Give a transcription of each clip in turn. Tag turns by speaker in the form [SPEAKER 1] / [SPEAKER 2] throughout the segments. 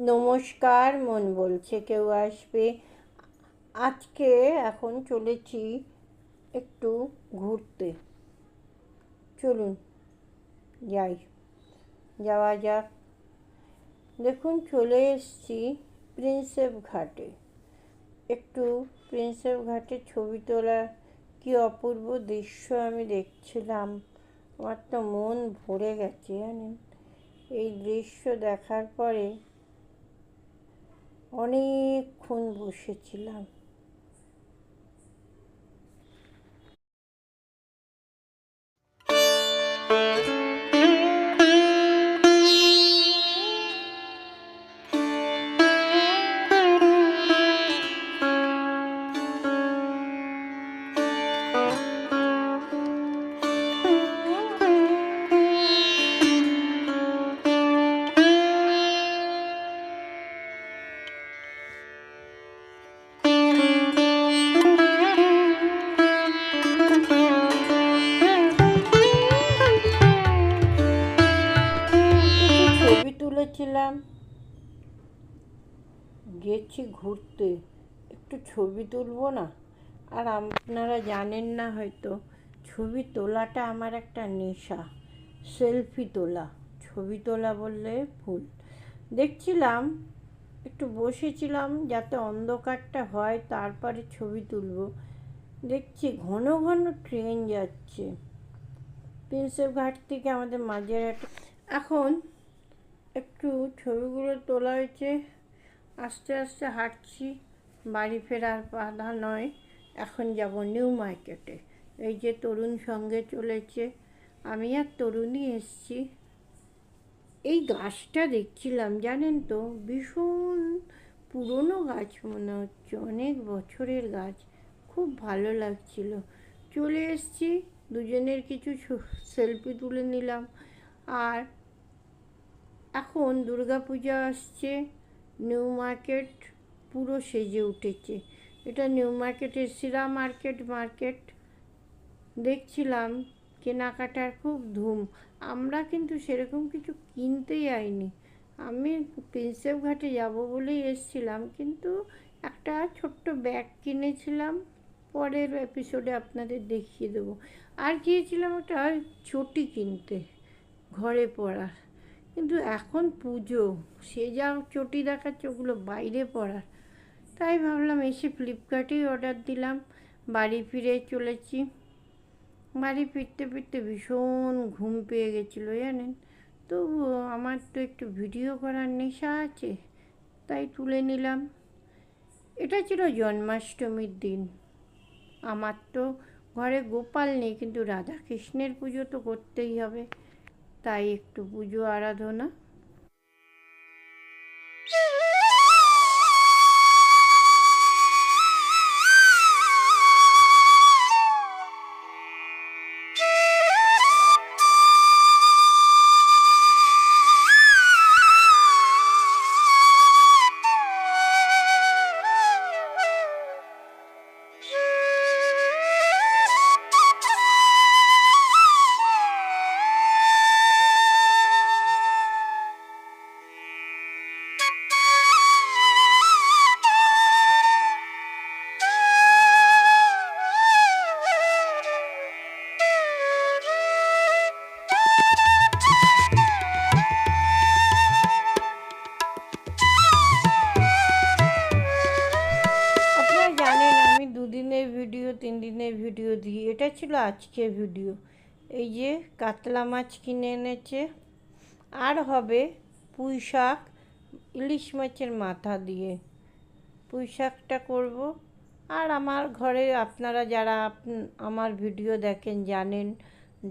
[SPEAKER 1] নমস্কার, মন বলছে কেউ আসবে। আজকে এখন চলেছি একটু ঘুরতে। চলুন, যাই, যাওয়া যাক। দেখুন, চলে এসছি প্রিন্সেপ ঘাটে। একটু প্রিন্সেপ ঘাটে ছবি তোলা কি অপূর্ব দৃশ্য আমি দেখছিলাম। আমার তো মন ভরে গেছে, জানেন? এই দৃশ্য দেখার পরে অনেকক্ষণ বসেছিলাম। গেছি ঘুরতে। একটু ছবি তুলবো না? আর আপনারা জানেন না হয়তো, ছবি তোলাটা আমার একটা নেশা। সেলফি তোলা, ছবি তোলা বললে ভুল। দেখছিলাম, একটু বসেছিলাম যাতে অন্ধকারটা হয়, তারপরে ছবি তুলবো। দেখছি ঘন ঘন ট্রেন যাচ্ছে। প্রিন্সেপ ঘাট থেকে আমাদের মাঝেরহাট এখন একটু ছবিগুলো তোলা হয়েছে আস্তে আস্তে হাঁটছি, বাড়ি ফেরার বাধা নয়, এখন যাব নিউ মার্কেটে। এই যে তরুণ সঙ্গে চলেছে, আমি আর তরুণই এসছি। এই গাছটা দেখছিলাম, জানেন তো? ভীষণ পুরনো গাছ মনে হচ্ছে, অনেক বছরের গাছ। খুব ভালো লাগছিল। চলে এসছি, দুজনের কিছু সেলফি তুলে নিলাম। আর এখন দুর্গাপূজা আসছে নিউ মার্কেট পুরো সেজে উঠেছে। এটা নিউ মার্কেটের সিরা মার্কেট মার্কেট দেখছিলাম, কেনাকাটার খুব ধুম। আমরা কিন্তু সেরকম কিছু কিনতেই যাইনি আমি প্রিন্সেপ ঘাটে যাব বলেই এসছিলাম, কিন্তু একটা ছোট্ট ব্যাগ কিনেছিলাম, পরের এপিসোডে আপনাদের দেখিয়ে দেবো। আর গিয়েছিলাম একটা চটি কিনতে, ঘরে পড়ার কিন্তু এখন পুজো, সে যা চটি দেখাচ্ছে ওগুলো বাইরে পড়ার। তাই ভাবলাম এসে ফ্লিপকার্টেই অর্ডার দিলাম, বাড়ি ফিরে চলেছি। বাড়ি ফিরতে ফিরতে ভীষণ ঘুম পেয়ে গেছিল জানেন? তবু আমার তো একটু ভিডিও করার নেশা আছে, তাই তুলে নিলাম। এটা ছিল জন্মাষ্টমীর দিন। আমার তো ঘরে গোপাল নেই, কিন্তু রাধাকৃষ্ণের পুজো তো করতেই হবে। তাই একটু পুজো আরাধনা এটা ছিল আজকের ভিডিও এই যে কাতলা মাছ কিনে এনেছে। আর হবে পুঁই শাক, ইলিশ মাছের মাথা দিয়ে। পুঁই শাকটা করব। আর আমার ঘরে আপনারা যারা আমার ভিডিও দেখেন, জানেন,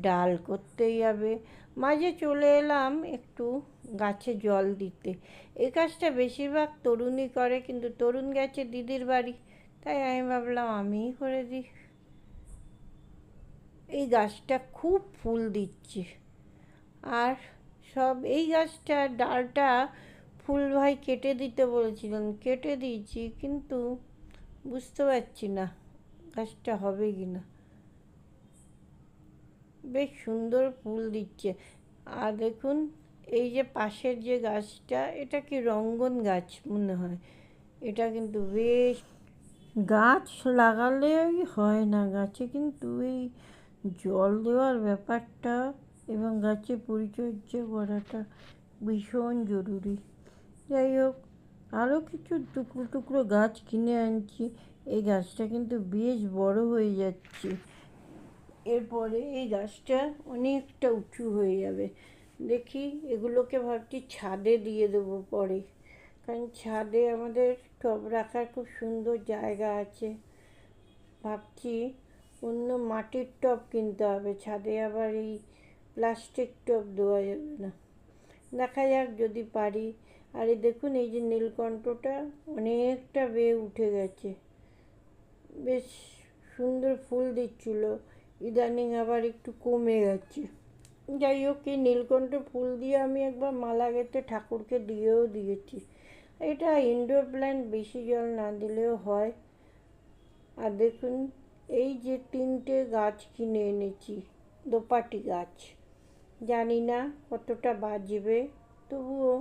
[SPEAKER 1] ডাল করতেই হবে। মাঝে চলে এলাম একটু গাছে জল দিতে। এই কাজটা বেশিরভাগ তরুণই করে, কিন্তু তরুণ গেছে দিদির বাড়ি। তাই আমি ভাবলাম আমিই করে দিই। এই গাছটা খুব ফুল দিচ্ছে। আর সব এই গাছটা ডালটা ফুল ভাই কেটে দিতে বলেছিলেন। কেটে দিয়েছি, কিন্তু বুঝতে পারছি না গাছটা হবে কি না বেশ সুন্দর ফুল দিচ্ছে। আর দেখুন, এই যে পাশের যে গাছটা, এটা কি রঙ্গন গাছ মনে হয়। এটা কিন্তু বেশ গাছ লাগালেই হয় না গাছে, কিন্তু এই জল দেওয়ার ব্যাপারটা এবং গাছে পরিচর্যা করাটা ভীষণ জরুরি। যাই হোক আরও কিছু টুকরো টুকরো গাছ কিনে আনছি। এই গাছটা কিন্তু বেশ বড় হয়ে যাচ্ছে। এরপরে এই গাছটা অনেকটা উঁচু হয়ে যাবে। দেখি এগুলোকে ভাবছি ছাদে দিয়ে দেবো পরে। কারণ ছাদে আমাদের টব রাখার খুব সুন্দর জায়গা আছে। ভাবছি অন্য মাটির টব কিনতে হবে, ছাদে আবার এই প্লাস্টিক টব দেওয়া যাবে না। দেখা যাক যদি পারি। আর দেখুন, এই যে নীলকণ্ঠটা অনেকটা বেয়ে উঠে গেছে। বেশ সুন্দর ফুল দিচ্ছিল, ইদানিং আবার একটু কমে গেছে। যাই হোক, এই নীলকণ্ঠ ফুল দিয়ে আমি একবার মালা গেঁথে ঠাকুরকে দিয়েও দিয়েছি। এটা ইনডোর প্ল্যান্ট বেশি জল না দিলেও হয়। আর দেখুন এই যে তিনটে গাছ কিনে এনেছি, দোপাটি গাছ। জানি না কতটা বাজবে, তবুও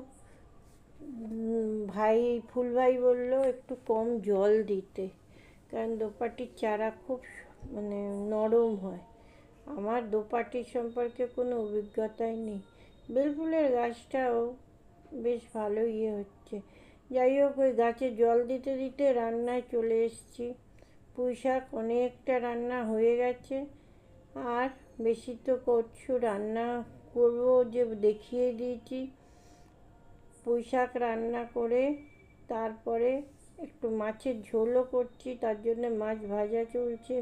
[SPEAKER 1] ভাই ফুল ভাই বলল একটু কম জল দিতে, কারণ দোপাটির চারা খুব মানে নরম হয়। আমার দোপাটি সম্পর্কে কোনো অভিজ্ঞতাই নেই। বেলফুলের গাছটাও বেশ ভালো ইয়ে হচ্ছে। যাই হোক, ওই গাছে জল দিতে দিতে রান্নায় চলে এসেছি। পুঁই শাক অনেকটা রান্না হয়ে গেছে। আর বেশি তো করছু রান্না করব যে দেখিয়ে দিয়েছি। পুঁই শাক রান্না করে তারপরে একটু মাছের ঝোলও করছি, তার জন্য মাছ ভাজা চলছে।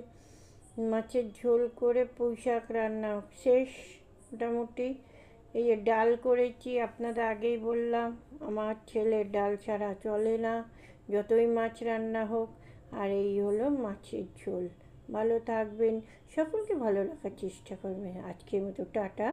[SPEAKER 1] মাছের ঝোল করে পুঁই শাক রান্না শেষ মোটামুটি। এই যে ডাল করেছি, আপনাদের আগেই বললাম, আমার ছেলের ডাল ছাড়া চলে না। যতই মাছ রান্না হোক আর এই হলো মাছের ঝোল। ভালো থাকবেন। সকলকে ভালো রাখার চেষ্টা করবেন। আজকের মতো টাটা।